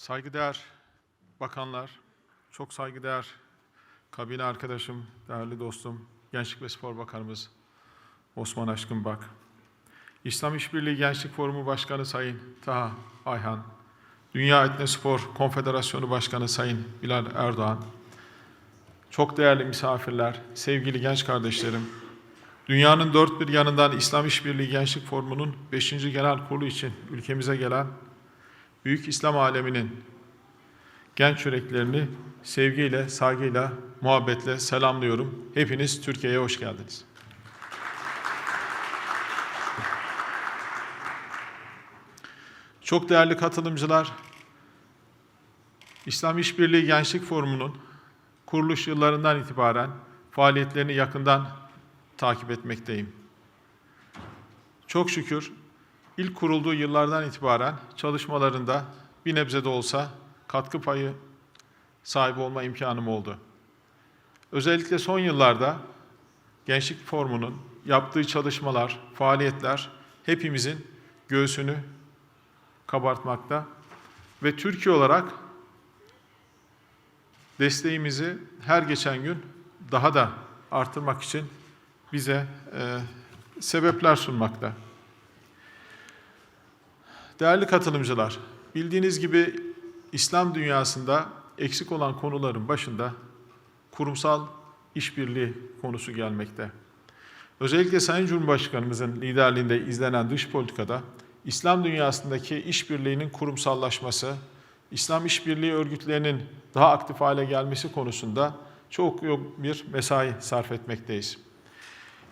Saygıdeğer bakanlar, çok saygıdeğer kabine arkadaşım, değerli dostum, Gençlik ve Spor Bakanımız Osman Aşkın Bak, İslam İşbirliği Gençlik Forumu Başkanı Sayın Taha Ayhan, Dünya Etne Spor Konfederasyonu Başkanı Sayın Bilal Erdoğan, çok değerli misafirler, sevgili genç kardeşlerim, dünyanın dört bir yanından İslam İşbirliği Gençlik Forumu'nun 5. Genel Kurulu için ülkemize gelen Büyük İslam aleminin genç yüreklerini sevgiyle, saygıyla, muhabbetle selamlıyorum. Hepiniz Türkiye'ye hoş geldiniz. Çok değerli katılımcılar, İslam İşbirliği Gençlik Forumu'nun kuruluş yıllarından itibaren faaliyetlerini yakından takip etmekteyim. Çok şükür ilk kurulduğu yıllardan itibaren çalışmalarında bir nebze de olsa katkı payı sahibi olma imkanım oldu. Özellikle son yıllarda Gençlik Forumu'nun yaptığı çalışmalar, faaliyetler hepimizin göğsünü kabartmakta ve Türkiye olarak desteğimizi her geçen gün daha da artırmak için bize e, sebepler sunmakta. Değerli katılımcılar, bildiğiniz gibi İslam dünyasında eksik olan konuların başında kurumsal işbirliği konusu gelmekte. Özellikle Sayın Cumhurbaşkanımızın liderliğinde izlenen dış politikada İslam dünyasındaki işbirliğinin kurumsallaşması, İslam işbirliği örgütlerinin daha aktif hale gelmesi konusunda çok yoğun bir mesai sarf etmekteyiz.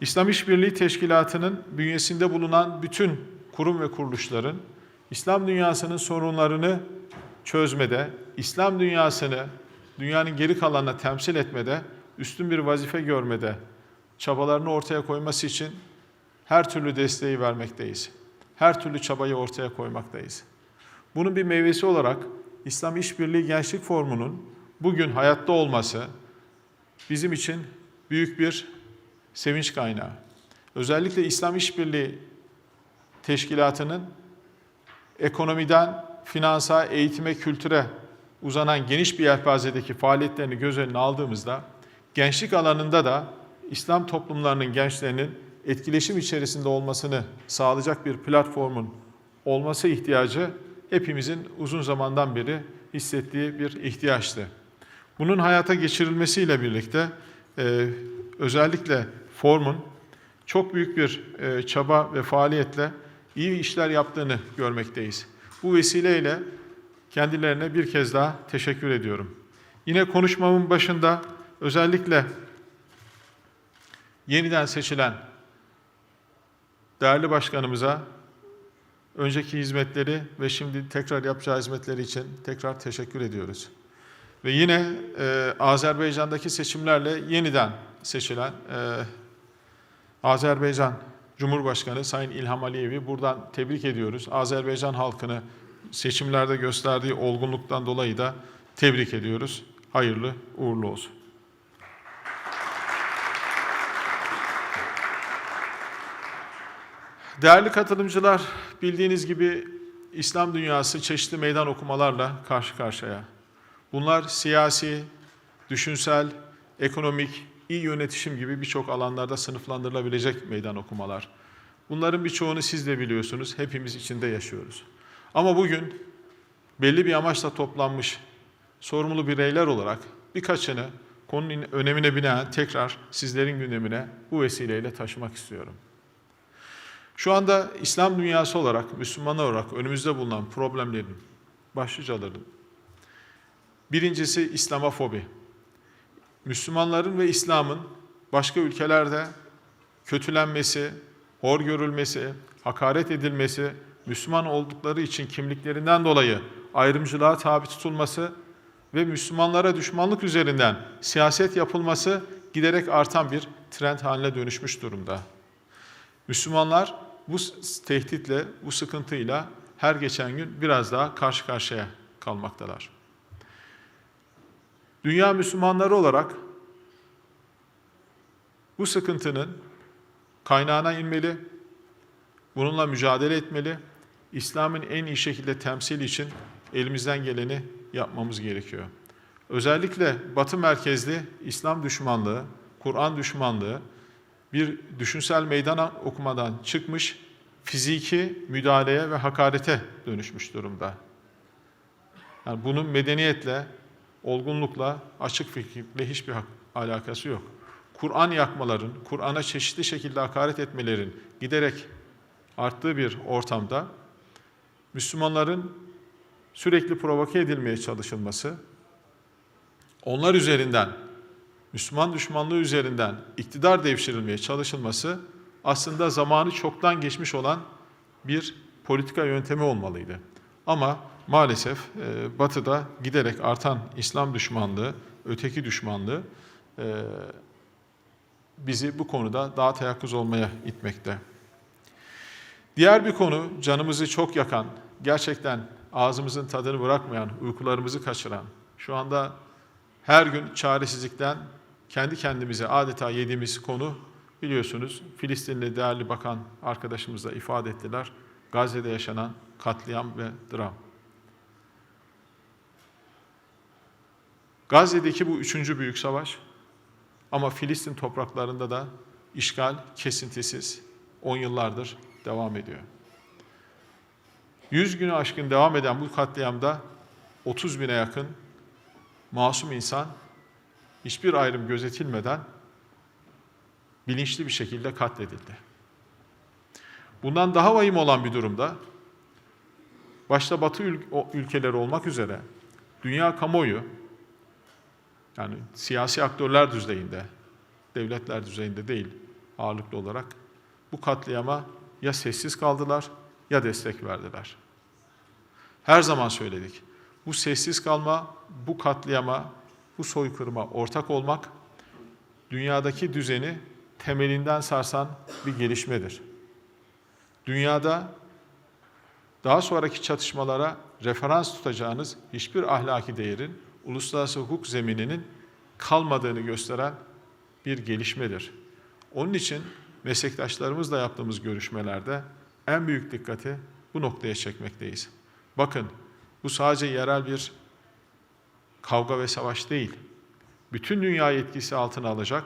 İslam İşbirliği Teşkilatı'nın bünyesinde bulunan bütün kurum ve kuruluşların İslam dünyasının sorunlarını çözmede, İslam dünyasını dünyanın geri kalanına temsil etmede, üstün bir vazife görmede çabalarını ortaya koyması için her türlü desteği vermekteyiz. Her türlü çabayı ortaya koymaktayız. Bunun bir meyvesi olarak İslam İşbirliği Gençlik Forumu'nun bugün hayatta olması bizim için büyük bir sevinç kaynağı. Özellikle İslam İşbirliği Teşkilatı'nın ekonomiden finansa, eğitime, kültüre uzanan geniş bir yelpazedeki faaliyetlerini göz önüne aldığımızda gençlik alanında da İslam toplumlarının gençlerinin etkileşim içerisinde olmasını sağlayacak bir platformun olması ihtiyacı hepimizin uzun zamandan beri hissettiği bir ihtiyaçtı. Bunun hayata geçirilmesiyle birlikte e, özellikle formun çok büyük bir e, çaba ve faaliyetle iyi işler yaptığını görmekteyiz. Bu vesileyle kendilerine bir kez daha teşekkür ediyorum. Yine konuşmamın başında özellikle yeniden seçilen değerli başkanımıza önceki hizmetleri ve şimdi tekrar yapacağı hizmetleri için tekrar teşekkür ediyoruz. Ve yine e, Azerbaycan'daki seçimlerle yeniden seçilen e, Azerbaycan Cumhurbaşkanı Sayın İlham Aliyev'i buradan tebrik ediyoruz. Azerbaycan halkını seçimlerde gösterdiği olgunluktan dolayı da tebrik ediyoruz. Hayırlı uğurlu olsun. Değerli katılımcılar, bildiğiniz gibi İslam dünyası çeşitli meydan okumalarla karşı karşıya. Bunlar siyasi, düşünsel, ekonomik, iyi yönetişim gibi birçok alanlarda sınıflandırılabilecek meydan okumalar. Bunların birçoğunu siz de biliyorsunuz, hepimiz içinde yaşıyoruz. Ama bugün belli bir amaçla toplanmış sorumlu bireyler olarak birkaçını konunun önemine binaen tekrar sizlerin gündemine bu vesileyle taşımak istiyorum. Şu anda İslam dünyası olarak, Müslümanlar olarak önümüzde bulunan problemlerin başlıcaları birincisi İslamofobi. Müslümanların ve İslam'ın başka ülkelerde kötülenmesi, hor görülmesi, hakaret edilmesi, Müslüman oldukları için kimliklerinden dolayı ayrımcılığa tabi tutulması ve Müslümanlara düşmanlık üzerinden siyaset yapılması giderek artan bir trend haline dönüşmüş durumda. Müslümanlar bu tehditle, bu sıkıntıyla her geçen gün biraz daha karşı karşıya kalmaktalar. Dünya Müslümanları olarak bu sıkıntının kaynağına inmeli, bununla mücadele etmeli, İslam'ın en iyi şekilde temsili için elimizden geleni yapmamız gerekiyor. Özellikle Batı merkezli İslam düşmanlığı, Kur'an düşmanlığı bir düşünsel meydan okumadan çıkmış, fiziki müdahaleye ve hakarete dönüşmüş durumda. Yani bunun medeniyetle, olgunlukla, açık fikirle hiçbir alakası yok. Kur'an yakmaların, Kur'an'a çeşitli şekilde hakaret etmelerin giderek arttığı bir ortamda Müslümanların sürekli provoke edilmeye çalışılması, onlar üzerinden, Müslüman düşmanlığı üzerinden iktidar devşirilmeye çalışılması aslında zamanı çoktan geçmiş olan bir politika yöntemi olmalıydı. Ama maalesef e, Batı'da giderek artan İslam düşmanlığı, öteki düşmanlığı e, bizi bu konuda daha teyakkuz olmaya itmekte. Diğer bir konu canımızı çok yakan, gerçekten ağzımızın tadını bırakmayan, uykularımızı kaçıran, şu anda her gün çaresizlikten kendi kendimize adeta yediğimiz konu biliyorsunuz Filistinli değerli bakan arkadaşımız da ifade ettiler. Gazze'de yaşanan katliam ve dram. Gazze'deki bu üçüncü büyük savaş ama Filistin topraklarında da işgal kesintisiz 10 yıllardır devam ediyor. 100 günü aşkın devam eden bu katliamda 30 bine yakın masum insan hiçbir ayrım gözetilmeden bilinçli bir şekilde katledildi. Bundan daha vahim olan bir durumda başta Batı ülkeleri olmak üzere dünya kamuoyu yani siyasi aktörler düzeyinde, devletler düzeyinde değil ağırlıklı olarak bu katliama ya sessiz kaldılar ya destek verdiler. Her zaman söyledik. Bu sessiz kalma, bu katliama, bu soykırıma ortak olmak dünyadaki düzeni temelinden sarsan bir gelişmedir. Dünyada daha sonraki çatışmalara referans tutacağınız hiçbir ahlaki değerin uluslararası hukuk zemininin kalmadığını gösteren bir gelişmedir. Onun için meslektaşlarımızla yaptığımız görüşmelerde en büyük dikkati bu noktaya çekmekteyiz. Bakın bu sadece yerel bir kavga ve savaş değil. Bütün dünyayı etkisi altına alacak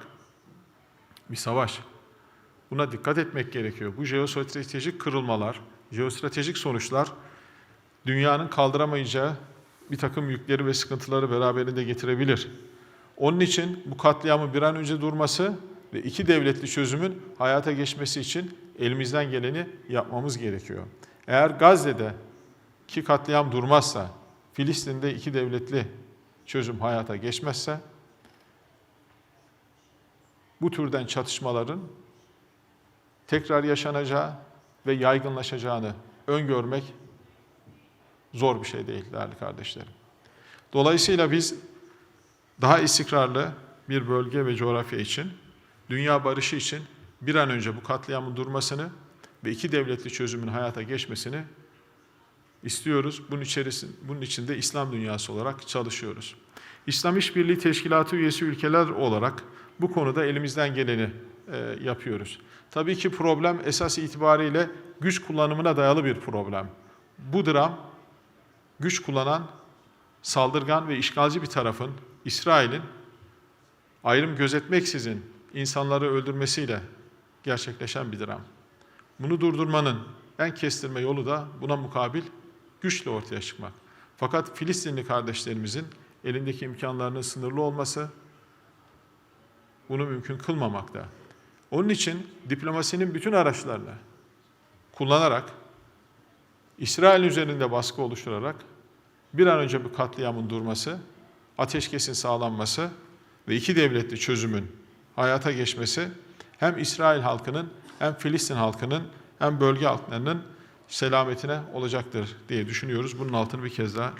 bir savaş. Buna dikkat etmek gerekiyor. Bu jeostratejik kırılmalar, jeostratejik sonuçlar dünyanın kaldıramayacağı bir takım yükleri ve sıkıntıları beraberinde getirebilir. Onun için bu katliamın bir an önce durması ve iki devletli çözümün hayata geçmesi için elimizden geleni yapmamız gerekiyor. Eğer Gazze'de ki katliam durmazsa, Filistin'de iki devletli çözüm hayata geçmezse, bu türden çatışmaların tekrar yaşanacağı ve yaygınlaşacağını öngörmek zor bir şey değil değerli kardeşlerim. Dolayısıyla biz daha istikrarlı bir bölge ve coğrafya için, dünya barışı için bir an önce bu katliamın durmasını ve iki devletli çözümün hayata geçmesini istiyoruz. Bunun içerisinde, bunun içinde İslam dünyası olarak çalışıyoruz. İslam İşbirliği Teşkilatı üyesi ülkeler olarak bu konuda elimizden geleni e, yapıyoruz. Tabii ki problem esas itibariyle güç kullanımına dayalı bir problem. Bu dram güç kullanan saldırgan ve işgalci bir tarafın İsrail'in ayrım gözetmeksizin insanları öldürmesiyle gerçekleşen bir dram. Bunu durdurmanın en kestirme yolu da buna mukabil güçle ortaya çıkmak. Fakat Filistinli kardeşlerimizin elindeki imkanlarının sınırlı olması bunu mümkün kılmamakta. Onun için diplomasinin bütün araçlarını kullanarak İsrail üzerinde baskı oluşturarak bir an önce bu katliamın durması, ateşkesin sağlanması ve iki devletli çözümün hayata geçmesi hem İsrail halkının hem Filistin halkının hem bölge halklarının selametine olacaktır diye düşünüyoruz. Bunun altını bir kez daha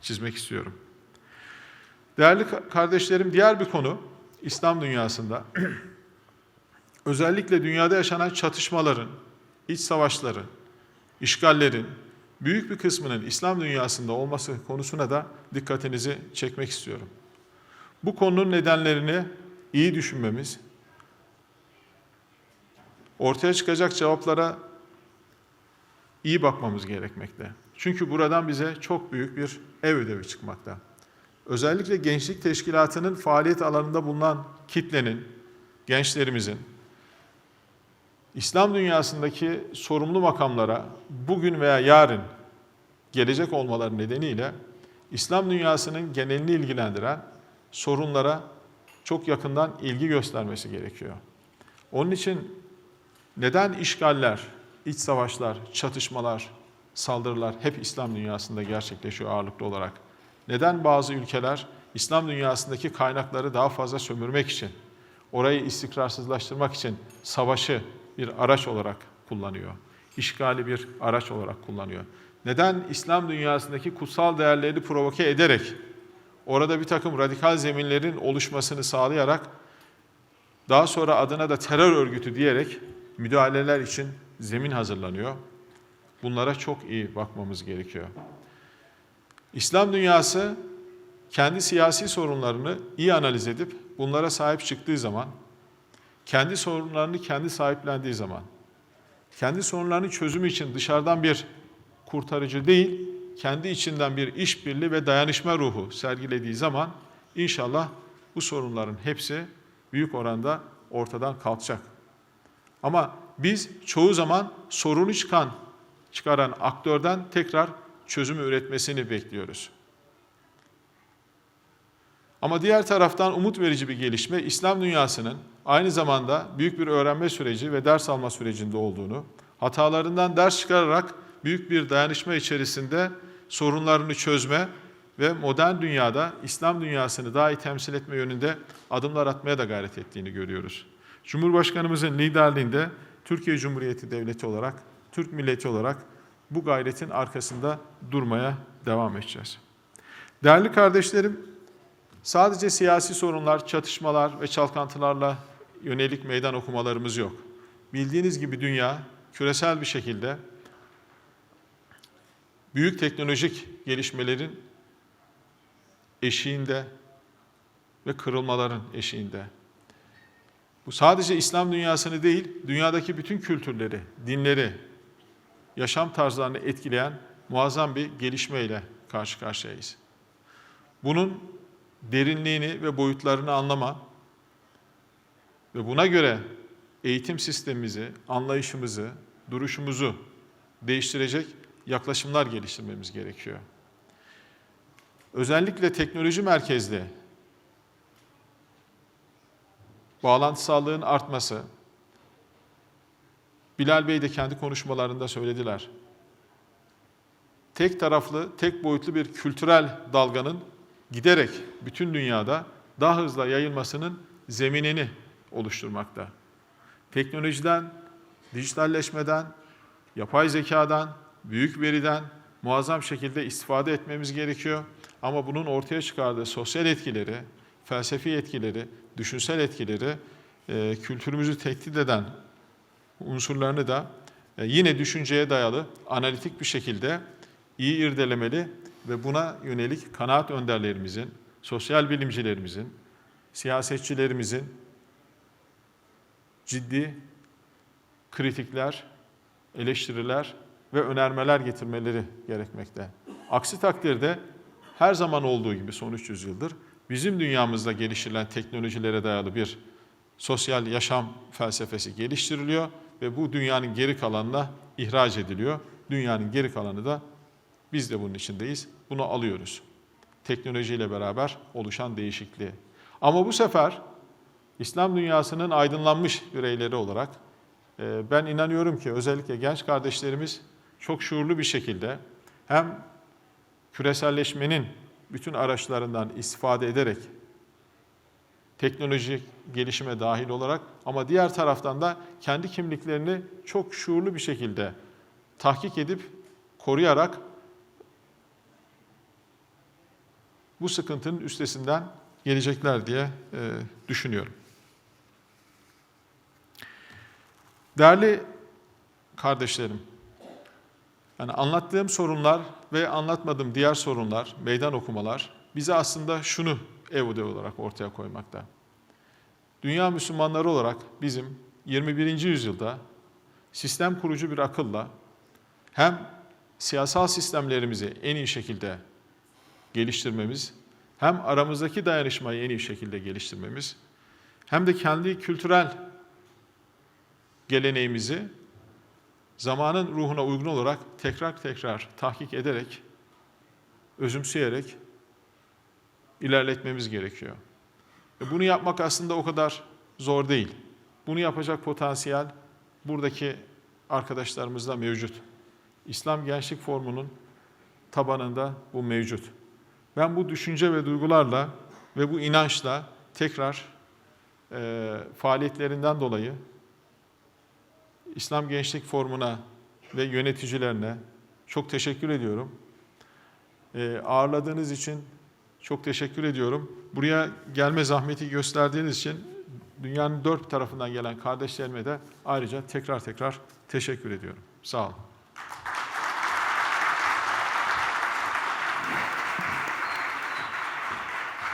çizmek istiyorum. Değerli ka- kardeşlerim diğer bir konu İslam dünyasında özellikle dünyada yaşanan çatışmaların, iç savaşların, işgallerin büyük bir kısmının İslam dünyasında olması konusuna da dikkatinizi çekmek istiyorum. Bu konunun nedenlerini iyi düşünmemiz, ortaya çıkacak cevaplara iyi bakmamız gerekmekte. Çünkü buradan bize çok büyük bir ev ödevi çıkmakta. Özellikle gençlik teşkilatının faaliyet alanında bulunan kitlenin, gençlerimizin, İslam dünyasındaki sorumlu makamlara bugün veya yarın gelecek olmaları nedeniyle İslam dünyasının genelini ilgilendiren sorunlara çok yakından ilgi göstermesi gerekiyor. Onun için neden işgaller, iç savaşlar, çatışmalar, saldırılar hep İslam dünyasında gerçekleşiyor ağırlıklı olarak? Neden bazı ülkeler İslam dünyasındaki kaynakları daha fazla sömürmek için, orayı istikrarsızlaştırmak için savaşı bir araç olarak kullanıyor? İşgali bir araç olarak kullanıyor. Neden İslam dünyasındaki kutsal değerleri provoke ederek, orada bir takım radikal zeminlerin oluşmasını sağlayarak, daha sonra adına da terör örgütü diyerek müdahaleler için zemin hazırlanıyor. Bunlara çok iyi bakmamız gerekiyor. İslam dünyası kendi siyasi sorunlarını iyi analiz edip bunlara sahip çıktığı zaman, kendi sorunlarını kendi sahiplendiği zaman, kendi sorunlarının çözümü için dışarıdan bir kurtarıcı değil, kendi içinden bir işbirliği ve dayanışma ruhu sergilediği zaman inşallah bu sorunların hepsi büyük oranda ortadan kalkacak. Ama biz çoğu zaman sorunu çıkan, çıkaran aktörden tekrar çözümü üretmesini bekliyoruz. Ama diğer taraftan umut verici bir gelişme İslam dünyasının aynı zamanda büyük bir öğrenme süreci ve ders alma sürecinde olduğunu, hatalarından ders çıkararak büyük bir dayanışma içerisinde sorunlarını çözme ve modern dünyada İslam dünyasını daha iyi temsil etme yönünde adımlar atmaya da gayret ettiğini görüyoruz. Cumhurbaşkanımızın liderliğinde Türkiye Cumhuriyeti Devleti olarak, Türk milleti olarak bu gayretin arkasında durmaya devam edeceğiz. Değerli kardeşlerim, sadece siyasi sorunlar, çatışmalar ve çalkantılarla yönelik meydan okumalarımız yok. Bildiğiniz gibi dünya küresel bir şekilde büyük teknolojik gelişmelerin eşiğinde ve kırılmaların eşiğinde. Bu sadece İslam dünyasını değil, dünyadaki bütün kültürleri, dinleri, yaşam tarzlarını etkileyen muazzam bir gelişmeyle karşı karşıyayız. Bunun derinliğini ve boyutlarını anlama ve buna göre eğitim sistemimizi, anlayışımızı, duruşumuzu değiştirecek yaklaşımlar geliştirmemiz gerekiyor. Özellikle teknoloji merkezli bağlantısallığın artması, Bilal Bey de kendi konuşmalarında söylediler. Tek taraflı, tek boyutlu bir kültürel dalganın giderek bütün dünyada daha hızlı yayılmasının zeminini oluşturmakta. Teknolojiden, dijitalleşmeden, yapay zekadan, büyük veriden muazzam şekilde istifade etmemiz gerekiyor. Ama bunun ortaya çıkardığı sosyal etkileri, felsefi etkileri, düşünsel etkileri, e, kültürümüzü tehdit eden unsurlarını da e, yine düşünceye dayalı, analitik bir şekilde iyi irdelemeli ve buna yönelik kanaat önderlerimizin, sosyal bilimcilerimizin, siyasetçilerimizin ciddi kritikler, eleştiriler ve önermeler getirmeleri gerekmekte. Aksi takdirde her zaman olduğu gibi son 300 yıldır bizim dünyamızda geliştirilen teknolojilere dayalı bir sosyal yaşam felsefesi geliştiriliyor ve bu dünyanın geri kalanına ihraç ediliyor. Dünyanın geri kalanı da biz de bunun içindeyiz. Bunu alıyoruz. Teknolojiyle beraber oluşan değişikliği. Ama bu sefer İslam dünyasının aydınlanmış bireyleri olarak e, ben inanıyorum ki özellikle genç kardeşlerimiz çok şuurlu bir şekilde hem küreselleşmenin bütün araçlarından istifade ederek teknolojik gelişime dahil olarak ama diğer taraftan da kendi kimliklerini çok şuurlu bir şekilde tahkik edip koruyarak bu sıkıntının üstesinden gelecekler diye e, düşünüyorum. Değerli kardeşlerim, yani anlattığım sorunlar ve anlatmadığım diğer sorunlar, meydan okumalar bize aslında şunu ev ödevi olarak ortaya koymakta. Dünya Müslümanları olarak bizim 21. yüzyılda sistem kurucu bir akılla hem siyasal sistemlerimizi en iyi şekilde geliştirmemiz, hem aramızdaki dayanışmayı en iyi şekilde geliştirmemiz, hem de kendi kültürel geleneğimizi zamanın ruhuna uygun olarak tekrar tekrar tahkik ederek, özümseyerek ilerletmemiz gerekiyor. Ve bunu yapmak aslında o kadar zor değil. Bunu yapacak potansiyel buradaki arkadaşlarımızda mevcut. İslam Gençlik Formu'nun tabanında bu mevcut. Ben bu düşünce ve duygularla ve bu inançla tekrar e, faaliyetlerinden dolayı İslam Gençlik Formu'na ve yöneticilerine çok teşekkür ediyorum. E, ağırladığınız için çok teşekkür ediyorum. Buraya gelme zahmeti gösterdiğiniz için dünyanın dört tarafından gelen kardeşlerime de ayrıca tekrar tekrar teşekkür ediyorum. Sağ olun.